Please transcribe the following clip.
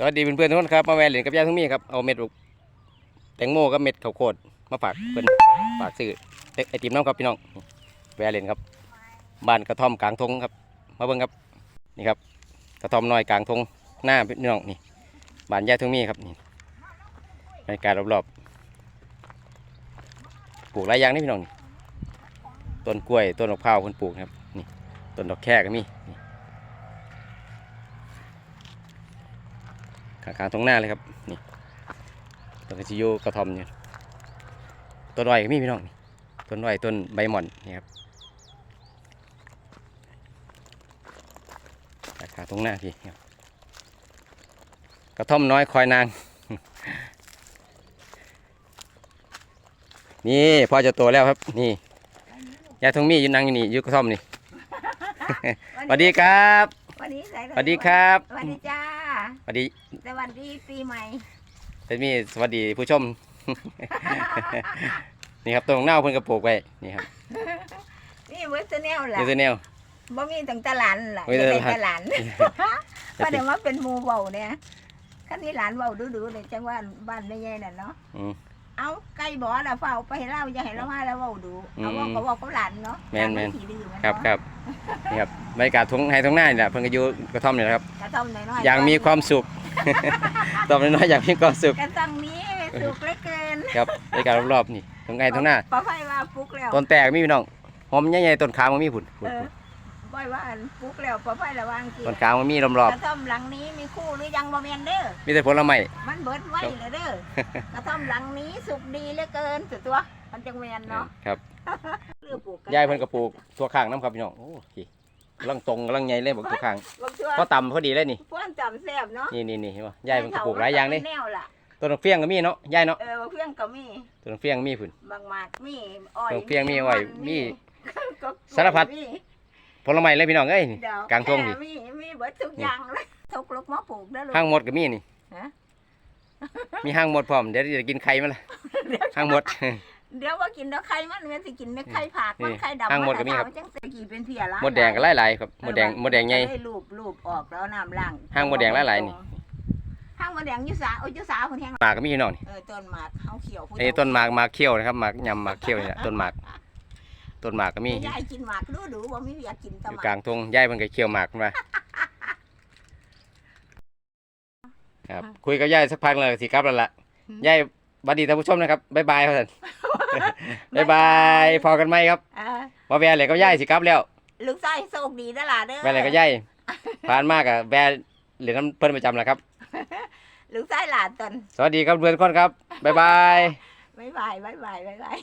สวัสดีเพื่อนๆทุกคนครับมาแวะเล่นกับยาทุ่งมีครับเอาเม็ดลูกแตงโมกับเม็ดข้าวโพดมาฝากเพื่อนฝากซื้อไอติมน้ำครับพี่น้องแวะเล่นครับบ้านกระท่อมกลางทงครับ มาเบิ่งครับนี่ครับ กระท่อมน้อยกลางทงหน้าพี่น้องนี่บ้านยาทุ่งมีครับนี่บรรยากาศรอบๆปลูกหลายอย่างนี่พี่น้องนี่ต้นกล้วยต้นมะพร้าวคนปลูกครับนี่ต้นดอกแค่ก็มีนี่ ข้างๆตรงหน้าเลยครับนี่ต้นกระชิโยกระทอมเนี่ยต้นอ้อยก็มีพี่น้องนี่ต้นอ้อยต้นใบหม่อนนี่ครับข้างๆตรงหน้าพี่ครับกระท่อมน้อยคอยนาง นี่พ่อจะโตแล้วครับ นี่ยายทองมีอยู่นั่งอยู่นี่อยู่กระท่อมนี่สวัสดีครับวันนี้ใส่สวัสดีครับสวัสดีจ้า สวัสดีสวัสดีปีใหม่เป็นมีสวัสดีผู้ชม นี่ครับตรงหน้าเพิ่นกระปลูกไว้นี่ครับนี่เวสเนลล่ะยูเซเนลบ่มีตั้งแตหลานล่ะมีแต่จะได้หลานแต่หลานก็เดี๋ยวมาเป็นหมูเบาเนี่ยคันนี้หลานเบาดูๆเลยจังว่าบ้านไม่ใหญ่น่ะเนาะอืม เอาไก่บ่ล่ะเฝ้าไปให้เล่าอย่าให้เรามาแล้วเว้าดูเอาเว่าอืมก็เว่ากับหลานเนาะแม่นแม่นหลาขี้ดื้อแม่นครับเนาะครับนี่ครับบรรยากาศทงไฮทงหน้านี่แหละเพิ่นก็อยู่กระท่อมนี่แหละครับ กระต้อมน้อยๆอย่างมีความสุข ตอบน้อยๆอย่างมีความสุขกระต้อมนี้สุกเหลือเกินครับบรรยากาศรอบๆนี่ทงไฮทงหน้าปลาไฟว่าปลุกแล้ว ต้นแตกมีพี่น้องหอมใหญ่ๆต้นขามมันมีผุนผุนเออ บ่อยว่าอันปลุกแล้วปลาไฟระวังกินต้นขามมันมีรอบกระท่อมหลังนี้มีคู่หรือยังบ่แม่นเด้อ ๆมีแต่ผลไม้ มันเบิดไว้เลยเด้อ กระท่อมหลังนี้สุกดีเหลือเกินสุดตัว มันจังแม่นเนาะครับ เลือปลูกยายเพิ่นก็ปลูกทั่วข้างน้ำครับพี่น้อง โอ้ยกำลังตรงกำลังใหญ่เลยบอกทั่วข้างบางตัวก็ต่ำพอดีเลยนี่ พวกจำแซ่บเนาะนี่นี่นี่เห็นป่ะยายเพิ่นก็ปลูกหลายอย่างเลยแนวล่ะต้นดอกเฟี้ยงก็มีเนาะ ยายเนาะ เออเพื่อนก็มีต้นดอกเฟี้ยงมีผุนบางหมากมีอ้อยดอกเพียงมีอ้อยมี ก็สารพัด มี ผลไม้เลยพี่น้องเอ้ยนี่ดอกกลางทุ่งนี่แค่มีมีเบิดทุกอย่างเลยทุกลูกมาปลูกได้อลูก ห้างหมดก็มีนี่ฮะ มีห้างหมดพร้อมเดี๋ยวจะกินไข่มันละห้างหมด เดี๋ยวว่ากินดอกไข่มันแม่นสิกินเม็ดไข่ผักมันนี่ไข่ดำห้างหมดก็มีครับนจังสิกี่เป็นเพียละหมดแดงก็หลายๆครับหมดแดงหมดแดงใหญ่ได้รูปรูปออกแล้วน้ำล้างห้างหมดแดงหลายๆนี่ ห้างหมดแดงอยุสาโอ้ยอยุสาคนแห้งหมากก็มีพี่น้องนี่เออต้นหมากเขาเขียวผู้ไอ้ต้นหมากหมากเขี้ยวนะครับหมากยำหมากเขี้ยวนี่แหละต้นหมาก ต้นหมากก็มี ยายกินหมากดูดูว่ามีอยากกินแตะอยู่หมากกลางทุ่งยายเพิ่นก็เขี้ยวหมากมาครับ คุยกับยายสักพักเลยสิครับแล้วล่ะยายบัดดีท่านผู้ชมนะครับบ๊ายบายครับท่านบ๊ายบายพอกันไหมครับเออว่าแวร์เลยก็ย่ายสิครับแล้วลูกชายโชคดีนะล่ะเด้อแวร์เลยก็ย่ายผ่านมากอะแวร์เหรียญน้ำเพิ่นประจำแหละครับ ลูกชายหลานตนสวัสดีครับเพื่อนทุกคนครับบ๊ายบาย บ๊ายบายบ๊ายบายบ๊ายบาย